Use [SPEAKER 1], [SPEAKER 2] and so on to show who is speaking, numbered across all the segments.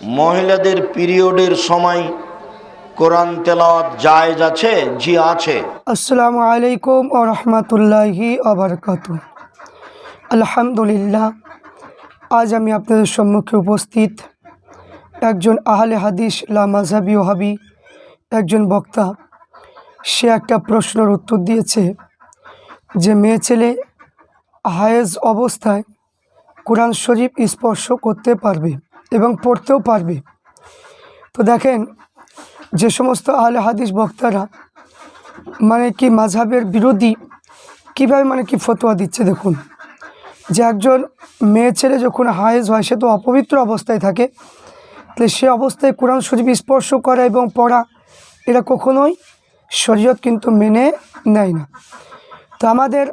[SPEAKER 1] মহিলাদের পিরিয়ডের সময় কোরআন তেলাওয়াত জায়েজ আছে? জি, আছে।
[SPEAKER 2] আসসালামু আলাইকুম ও রহমতুল্লাহি আবরকাত আলহামদুলিল্লাহ, আজ আমি আপনাদের সম্মুখে উপস্থিত একজন আহলে হাদিস লামাজাবি ওহাবি একজন বক্তা। সে একটা প্রশ্নের উত্তর দিয়েছে যে, মেয়ে ছেলে হায়েজ অবস্থায় কোরআন শরীফ স্পর্শ করতে পারবে? এবং পড়তেও পারবে। তো দেখেন, যে সমস্ত আহলে হাদিস বক্তারা মানে কি মাঝহাবের বিরোধী, কীভাবে মানে কি ফতোয়া দিচ্ছে দেখুন। যে একজন মেয়ে ছেলে যখন হায়েজ হয়, সে তো অপবিত্র অবস্থায় থাকে, তাহলে সে অবস্থায় কোরআন শরীফ স্পর্শ করা এবং পড়া, এরা কখনোই শরীয়ত কিন্তু মেনে নেয় না। তো আমাদের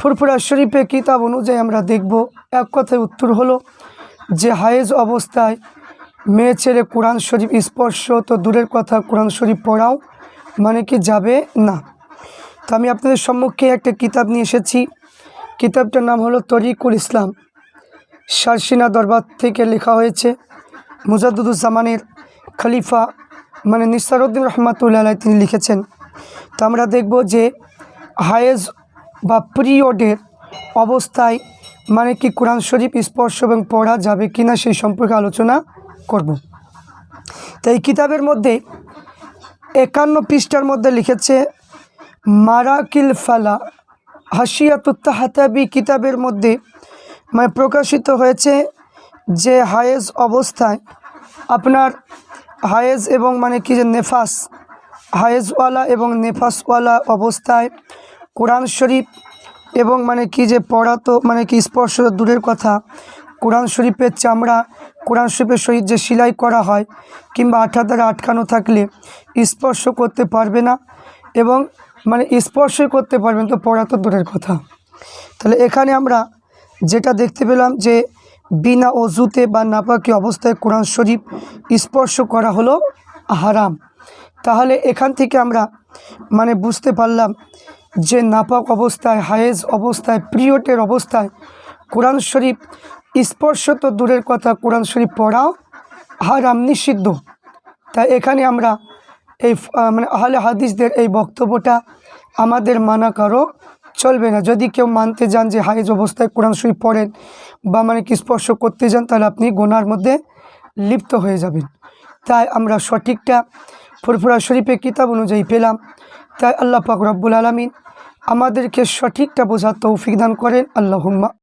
[SPEAKER 2] ফুরফুরা শরীফে কিতাব অনুযায়ী আমরা দেখব, এক কথায় উত্তর হলো যে হায়েজ অবস্থায় মেয়ে ছেলে কোরআন শরীফ স্পর্শ, তো দূরের কথা কোরআন শরীফ পড়াও মানে কি যাবে? না। তো আমি আপনাদের সম্মুখে একটা কিতাব নিয়ে এসেছি। কিতাবটার নাম হলো তরিকুল ইসলাম। শারসিনা দরবার থেকে লেখা হয়েছে। মুজাদুজ্জামানের খলিফা মানে নিসারুদ্দিন রহমাতুল্লাহ তিনি লিখেছেন। তো আমরা দেখব যে হায়েজ বা পিরিয়ডের অবস্থায় মানে কি কোরআন শরীফ, স্পর্শ এবং পড়া যাবে কিনা সেই সম্পর্কে আলোচনা করব। তো এই কিতাবের মধ্যে একান্ন পৃষ্ঠার মধ্যে লিখেছে, মারাকিল ফালা হাসিয়াতুত্তাহাতাবি কিতাবের মধ্যে মানে প্রকাশিত হয়েছে যে হায়েজ অবস্থায় আপনার হায়েজ এবং মানে কি যে নেফাস, হায়েজওয়ালা এবং নেফাসওয়ালা অবস্থায় কোরআন শরীফ এবং মানে কি যে পড়া তো মানে কি স্পর্শ দূরের কথা। কোরআন শরীফের চামড়া, কোরআন শরীফের সহিত যে সেলাই করা হয় কিংবা আঠা দ্বারা আটকানো থাকলে স্পর্শ করতে পারবে না এবং মানে স্পর্শই করতে পারবেন তো পড়া তো দূরের কথা। তাহলে এখানে আমরা যেটা দেখতে পেলাম যে বিনা অজুতে বা নাপাকি অবস্থায় কোরআন শরীফ স্পর্শ করা হলো হারাম। তাহলে এখান থেকে আমরা মানে বুঝতে পারলাম যে নাপাক অবস্থায়, হায়েজ অবস্থায়, প্রিয়টের অবস্থায় কোরআন শরীফ, স্পর্শ তো দূরের কথা, কোরআন শরীফ পড়াও, হারাম নিষিদ্ধ। তাই এখানে আমরা এই মানে আহলে হাদিসদের এই বক্তব্যটা আমাদের মানা কারও চলবে না। যদি কেউ মানতে যান যে হায়েজ অবস্থায় কোরআন শরীফ পড়েন বা মানে কি স্পর্শ করতে যান, তাহলে আপনি গোনার মধ্যে লিপ্ত হয়ে যাবেন। তাই আমরা সঠিকটা ফুরফুরা শরীফে কিতাব অনুযায়ী পেলাম। তাই আল্লাহ পাক রব্বুল আলমিন আমাদেরকে সঠিকটা বোঝার তৌফিক দান করেন। আল্লাহুম্মা